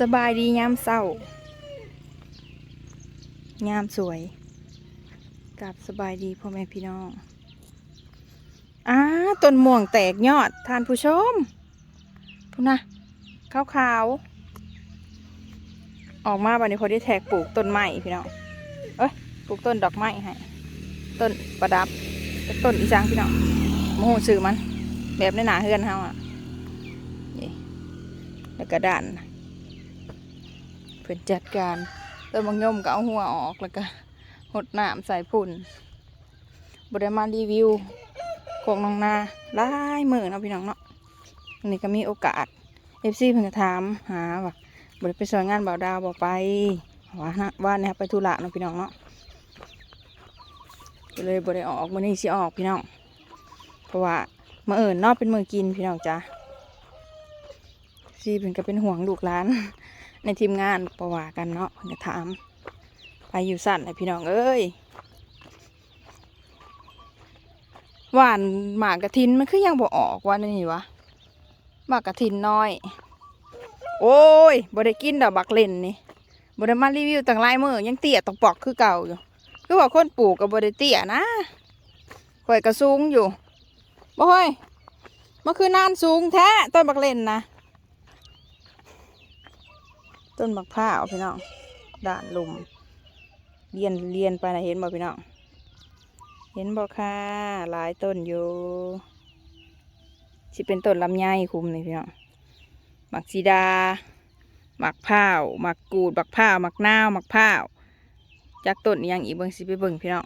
สบายดียามเศร้ายามสวยกับสบายดีพ่อแม่พี่น้องอ้าต้นม่วงแตกยอดทานผู้ชมพูนะขาวขาวๆออกมาบันนี้พอได้แทกปลูกต้นไม้พี่น้องเอ้ยปลูกต้นดอกไม้ให้ต้นประดับต้นอีจางพี่น้องโมโหสื่อมัน แบบในหนาเฮือนเฮาอะนี่แล้วก็ด้านนะ เพื่อนจัดการต้นบางยมก็เอาหัวออกแล้วก็หดน้ำใส่พุ่นบได้มารีวิวกองน้องนาลายมือเนาะพี่น้องเนาะนนี้ก็มีโอกาสเอฟซีเพิ่นถามหาว่าบได้ไปสวยงานบ่าวดาวบ่ไปว่านะว่าเนี่ยไปธุระเนาะพี่น้องเนาะก็เลยบ่ได้ออกมื้อนี้สิออกพี่น้องเพราะว่ามื่อเอิญนอกเป็นมือกินพี่น้องจ้ะซีเป็นก็เป็นห่วงลูกหลาน ในทีมงานประว่ากันเนาะเพิ่นก็ถาม ไปอยู่สั่นเลยพี่น้องเอ้ยหวานหมากกระทินมันคือยังบ่ออกว่านี่วะหมากกระทินน้อย โอ้ยบ่ได้กินดอกบักเล่นนี่บ่ได้มารีวิวต่างลายมือยังเตี้ยตกปอกคือเก่าอยู่คือว่าคนปลูกก็บ่ได้เตี้ยนะข่อยก็สูงอยู่บ่เฮ้ยมันคือนานสูงแท้ต้นบักเล่นนะ ต้นบักผ้าวพี่น้องด่านลุมเรียนเรียนไปนะเห็นบ่พี่น้องเห็นบ่ค่ะหลายต้นอยู่สิเป็นต้นลำไยคุมนี่พี่น้องหมักสีดาหมักผ้าวหมักกูดบักผ้าวหมักนาวหมักผ้าวจากต้นยังอีกเบิ่งสิไปเบิ่งพี่น้อง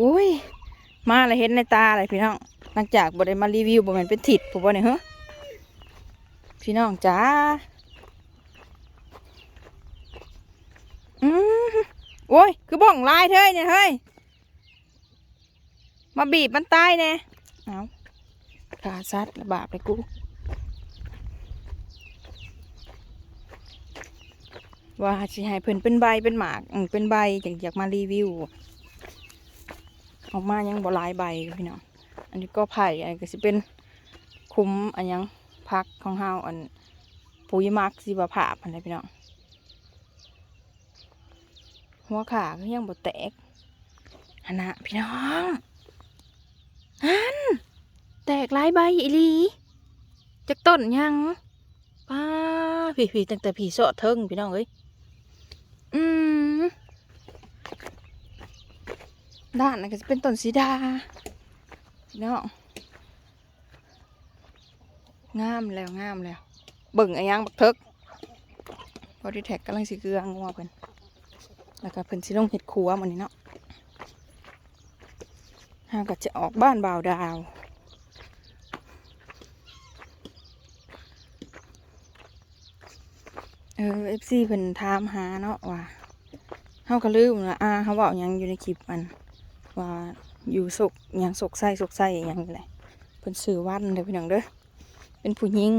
อุ้ยมาแล้วเห็นในตาเลยพี่น้องหลังจากบได้มารีวิวบ่แมันเป็นถิดผมบ่เนี่ยเฮ้อพี่น้องจ้าอืม โอ้ย คือบ้องลายเธอเนี่ยเฮ้ย มาบีบมันตายแน่เอาขาซัดระบาปเลยกู ว่าสิให้เพิ่นเป็นใบเป็นหมากอืมเป็นใบอยากอยากมารีวิว ออกมายังบ่ลายใบพี่น้อง อันนี้ก็ไผ่อันนี้ก็สิเป็นคุ้มอันยังพักของเฮาอันปุ๋ยมักสิบภาพอันนี้พี่น้อง หัวขาก็ยังบ่แตกอันนะพี่น้องอันแตกหลายใบอีลีจากต้นยังป้าผีผีตั้งแต่ผีโสดเทิงพี่น้องเอ้ยอืมด้านนั้นก็จะเป็นต้นสีดาเนาะงงามแล้วงามแล้วเบิ่งไอ้ยังบักเทิกพอดีแท็กกำลังสิเกลืองัวเพิ่น แล้วก็เพิ่นสิลงเห็ดครัวมันนี้เนาะหาก็จะออกบ้านบ่าวดาว เออเอฟซีเพิ่นถามหาเนาะว่าเฮาก็ลืมละอาเขาบอกยังอยู่ในคลิปมันว่าอยู่ศกหยังศกไส้ศกไส้หยังนี่แหละเพิ่นซื้อวันเด้อพี่น้องเด้อเป็นผู้หญิง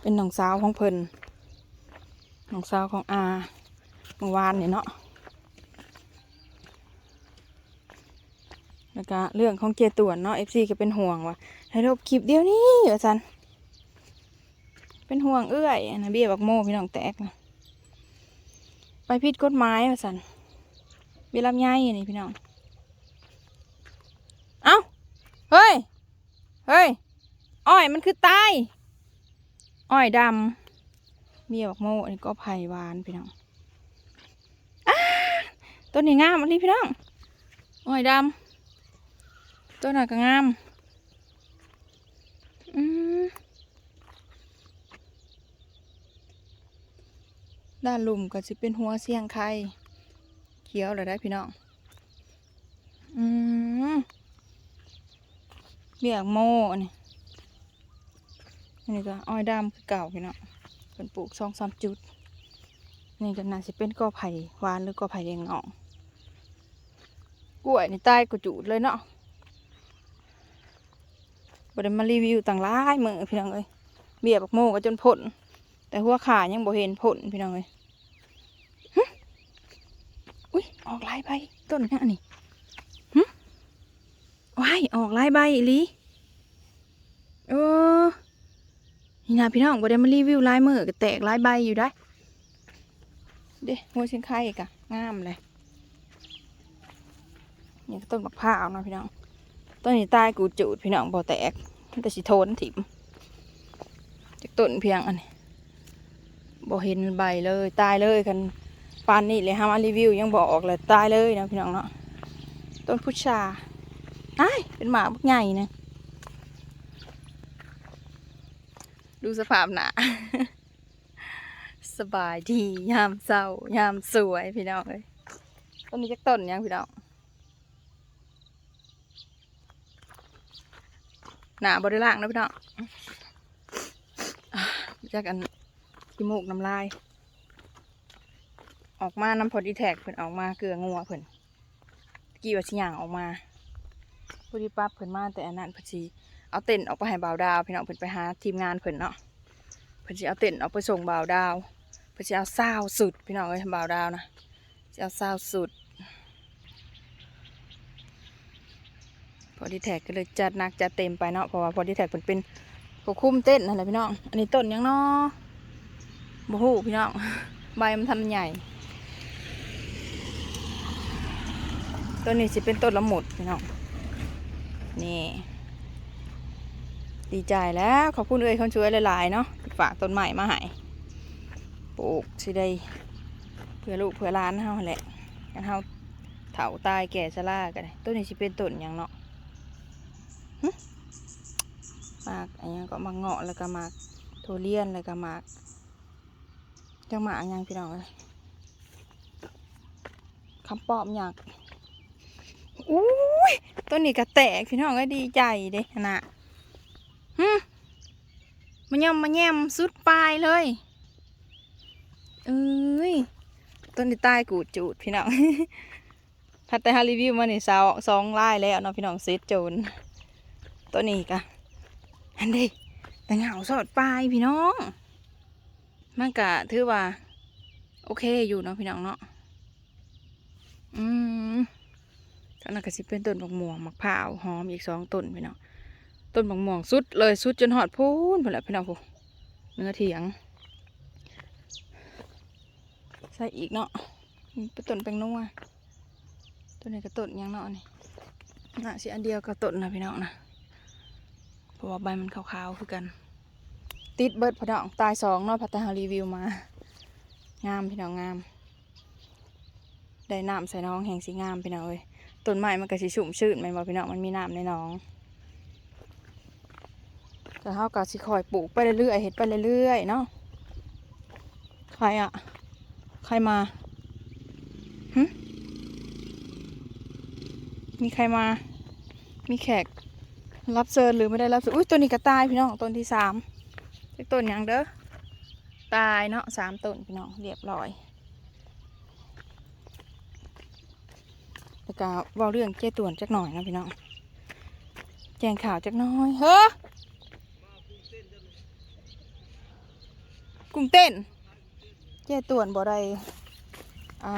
เป็นน้องสาวของเพิ่น น้องสาวของอาเมื่อวานเนี่ยเนาะแล้วก็เรื่องของเจตวนเนาะเอฟซีก็เป็นห่วงว่าให้ลบคลิปเดียวนี้ว่าซันเป็นห่วงเอื้อยนะเบี้ยบักโมพี่น้องแตกนะไปผิดกฎหมายว่าซันเวลาใหญ่นี่พี่น้องเอ้าเฮ้ยเฮ้ยอ้อยมันคือตายอ้อยดำ เมียบอกโมอันนี้ก็ไผ่หวานพี่น้องอต้นนี้งามอันนี้พี่น้องอ้อยดำต้นน่ะก็งามอืมด้านลุ่มก็จะเป็นหัวเสียงไข่เขียวเลยได้พี่น้องอืมเบียกโม่นี่อันนี้ก็อ้อยดำคือเก่าพี่น้อง เป็นปลูกสองสามจุด นี่ก็น่าจะเป็นกอไผ่หวานหรือกอไผ่แดงเนาะกล้วยในใต้กระจูดเลยเนาะบได้มารีวิวต่างหลายมือพี่น้องเอ้ยเบียบักโม่ก็จนผลแต่หัวขายังบ่เห็นผลพี่น้องเอ้ยอุ้ยออกลายใบต้นนี้นี่หึว้ายออกลายใบอีลีเออ นี่นะพี่น้องบ่ได้มารีวิวลายมือก็แตกลายใบอยู่ได้ เด้หัวเชียงไข่กะงามเลยนี่ต้นบักพร้าวนะพี่น้องต้นนี้ตายกูจูดพี่น้องบ่แตกแต่สิโทนถิ่มจากต้นเพียงอันนี้บ่เห็นใบเลยตายเลยกันปานนี้เลยฮามารีวิวยังบอกออกเลยตายเลยนะพี่น้องเนาะต้นพุชราอ้เป็นหมาบักใหญ่นะ ดูสภาพหนาสบายดียามเศร้ายามสวยพี่น้องเลยต้นนี้จักต้นยังพี่น้องหนาบริล่างนะพี่น้องอะจากอันขี้มูกน้ำลาย ออกมาน้ำพอดีแท็กเพิ่นออกมาเกลืองัวเพิ่นกี่ว่าชิหยางออกมาพอดีปั๊บเพิ่นมาแต่อันนั้นพอดี เอาเต็นท์ออกไปให้บ่าวดาว พี่น้องเพิ่นไปหาทีมงานเพิ่นเนาะเพิ่นสิเอาเต็นท์ออกไปส่งบ่าวดาวเพิ่นสิเอาซาวสุด พี่น้องเอ้ยบ่าวดาวนะสิเอาซาวสุด พอดีแท็กก็เลยจัดหนักจัดเต็มไปเนาะเพราะว่าพอดีแท็กเพิ่นเป็นผู้คุมเต้นนั่นแหละพี่น้อง อันนี้ต้นยังเนาะบ่ฮู้พี่น้อง ใบมันทันใหญ่ ต้นนี้สิเป็นต้นละมุดพี่น้อง นี่ ดีใจแล้วขอบคุณเอ้ยคนช่วยหลายๆเนาะฝากต้นใหม่มาให้ปลูกสิได้เพื่อลูกเพื่อหล้านเฮาหั่นแหละกันเฮาเฒ่าตายแก่ชรากันเลยต้นนี้สิเป็นต้นหยังเนาะมากอันยังก็มาเงาะแล้วก็มาทุเรียนแล้วก็มาจังหมาอันยังพี่น้องเอ้ยคำปอบหยักอุ้ยต้นนี้ก็แตกพี่น้องก็ดีใจเด้นะ ฮึมันย่อมมาแย่มสุดปลายเลยเอ้ยต้นนี้ตายกูดจูดพี่น้องพัดแต่ฮารีวิวมานี่สาวสองไลายแล้วเนาะพี่น้องเซตโจนต้นนี้กะอันเด้แต่เหงาสอดปลายพี่น้อง มันกะถือว่า โอเคอยู่เนาะพี่น้องเนาะอืมก็น่าก็สิเป็นต้นบักม่วงมะพร้าวหอมอีกสองต้นพี่น้อง ต้นบักม่วงสุดเลยสุดจนหอดพูนพอแหล้วพี่น้องพูเนื้อเถียง ใส่อีกเนาะนี่เป็นต้นแปงนัวต้นนี้ก็ต้นยังเนาะนี่น่าสิอันเดียวกับต้นนะพี่น้องนะเพราะว่าใบมันขาวๆคือกัน ติดเบิดพี่น้องตายสองเนาะพัตตารีวิวมา งามพี่น้องงามได้น้ำใส่น้องแห่งสีงามพี่น้องเอ้ยต้นไม้มันก็สิชุ่มชื้นแม่นบ่พี่น้องมันมีน้ำในหนอง แต่เฮาก็สิคอยปลูกไปเรื่อยๆเฮ็ดไปเรื่อยๆเนาะใครอะ ใครมาหึมีใครมา มีแขก รับเชิญหรือไม่ได้รับเชิญอุ้ยต้นนี้ก็ตายพี่น้องต้นที่สามต้นยังเด้อตายเนาะสามต้นพี่น้องเรียบร้อยแล้วก็เว่าเรื่องเจ้ต่วนจักหน่อยนะพี่น้องแจ้งข่าวจักหน้อยเฮ้อ กุ้งเต้นเจ้ต่วนบ่ได้อ่า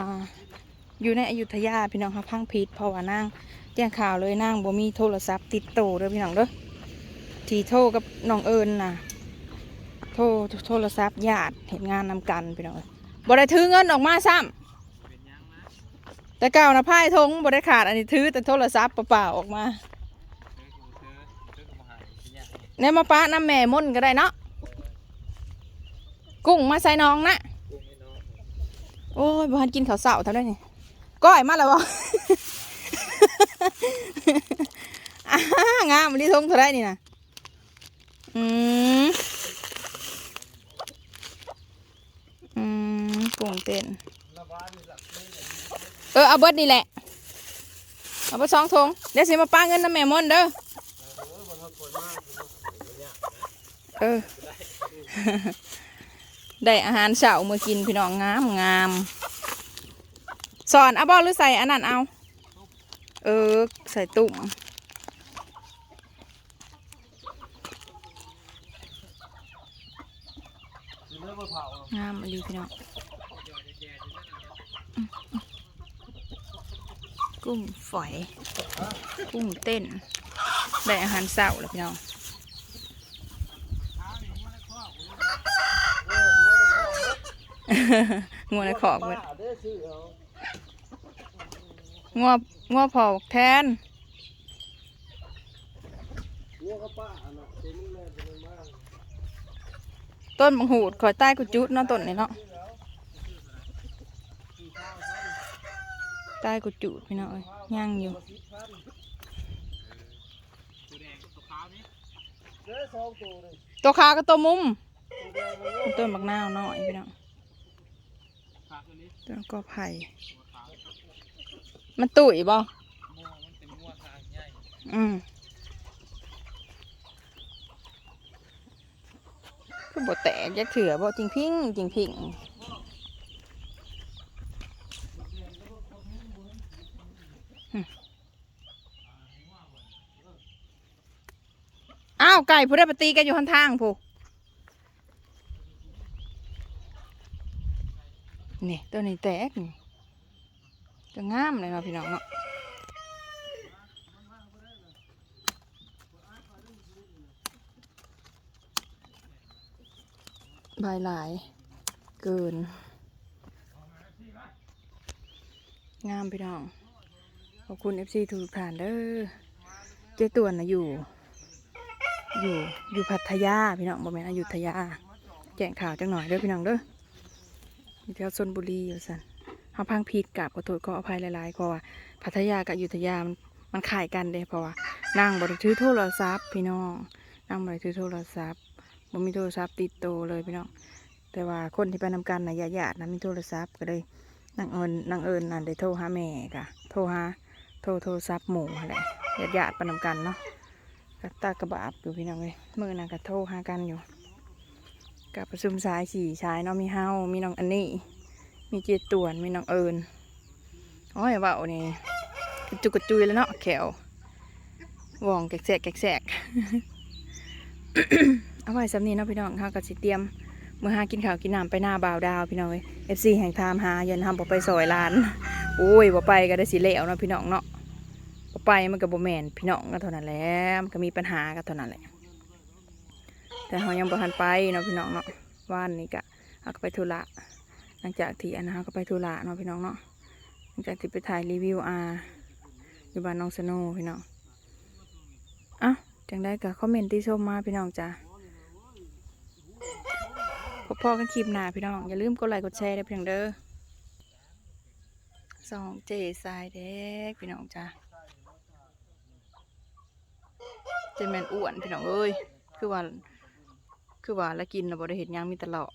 อยู่ในอยุธยาพี่น้องครับพังพิษเพราะว่านางแจ้งข่าวเลยนางบ่มีโทรศัพท์ติดโตเด้อพี่น้องเด้อทีโทรกับน้องเอิญน่ะ โทรโทรศัพท์ญาติเห็นงานนำกันพี่น้องเอ้ยบ่ได้ถือเงินออกมาซ้ำแต่เก่านะพายทงบได้ขาดอันนี้ถือแต่โทรศัพท์เปล่าๆออกมาเนี่ยมาป้าน้ำแม่ม่นก็ได้เนาะ กุ้งมาใส่น้องนะโอ้ยบ้านกินข้าวเสาท่าได้นี่ก้อยมาแล้วบ่อ่างามมันที่ทงเท่าได้นี่นะอืมอืมกุ้งเต้นเออเอาเบิร์ดนี่แหละ เอาไปสองทงเดี๋ยวสิมาป้าเงินน้ำแม่มนเด้อเออ ได้อาหารเช้ามากินพี่น้องงามงามสอนเอาบอหรือใส่อันนั้นเอา เออ ใส่ตุ่มงามดีพี่น้องกุ้งฝอย กุ้งเต้น ได้อาหารเสาแล้วพี่น้อง งัวในขอบเบิดป้าเด้อซื้อเอางัวงัวพอแทนงักับป้าน่ะตัวมันแม่ตัวมันมากต้นบังหูดขอยใต้กุจุดเนาะต้นนี่เนาะใต้กุจุดพี่น้องเอ้ยย่างอยู่ เด้อสองตัวเลยตัวขาก็ตัวมุม ต้นบักนาวน้อยพี่น้อง ต้นก็ไผ่มันตุ๋ยบ่อืมก็บแตกยักเถื่อบ่จริงพิงจริงพิงอ้าวไก่ผู้ได้ปตีกันอยู่ข้างทางผู้ นี่ตัวนี้แตกนี่จะงามเลยเนาะพี่น้องเนาะใบหลาย เกิน งามพี่น้อง ขอบคุณเอฟซีทุกท่านเด้อเจ๊ตวนนะอยู่ อยู่อยู่พัทยาพี่น้องบ่แม่นอยุธยา แจ้งข่าวจังหน่อยเด้อพี่น้องเด้อ อยู่แถวชนบุรีอยู่สันเฮาพังผิดกับขอโทษขออภัยหลายๆเพราะว่าพัทยากับอยุธยามันมันขายกันเด้เพราะว่านั่งบริถือโทรศัพท์พี่น้องนั่งบริถือโทรศัพท์บ่มีโทรศัพท์ติดตัวเลยพี่น้องแต่ว่าคนที่ไปนำกันนะญาติๆนะมีโทรศัพท์ก็เลยนั่งเอิญนั่งเอิญนั่นได้โทรหาแม่กะโทรหาโทรโทรศัพท์หมู่อะไรญาติๆไปนำกันเนาะกับตากระบาบอยู่พี่น้องเลยมือนั้นก็โทรหากันอยู่ กับประชุมสายสี่ชายเนาะมีเฮามีน้องอันนี้มีเจตวนมีน้องเอิญโอ้ยเว่านี่กระจุกกระจุยแล้วเนาะแขวว่องแกกแสกแกกแสกเอาไว้สำนีเนาะพี่น้องเฮาก็สิเตรียมเมื้อหากินข้าวกินน้ำไปหน้าบ่าวดาวพี่น้องเอ้ย FC แห่งทามหาเยันทำบ่ไปซอยลานโอ้ยบ่ไปก็ได้สิแล้วเนาะพี่น้องเนาะบ่ไปมันก็บ่แม่นพี่น้องก็เท่านั้นแหละมันก็มีปัญหาก็เท่านั้นแหละ แต่เฮายังบ่ทันไปเนาะพี่น้องเนาะว่านนี้ก็เฮาก็ไปธุระหลังจากที่อันนั้นเฮาก็ไปธุระเนาะพี่น้องเนาะหลังจากที่ไปถ่ายรีวิวอาอยู่บ้านน้องสโนว์พี่น้องอะจังได้ก็คอมเมนต์ที่ชมมาพี่น้องจ้ะพบพ่อกันคลิปหน้าพี่น้อง อย่าลืมกดไลค์กดแชร์ได้เพียงเด้อสองเจสายเด็กพี่น้องจ้ะเจแมนอ้วนพี่น้องเอ้ยคือว่า คือว่าแล้วกินเราบ่ได้เห็นยังมีแตลอด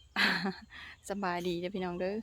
สบายดีจ้ะพี่น้องเด้อ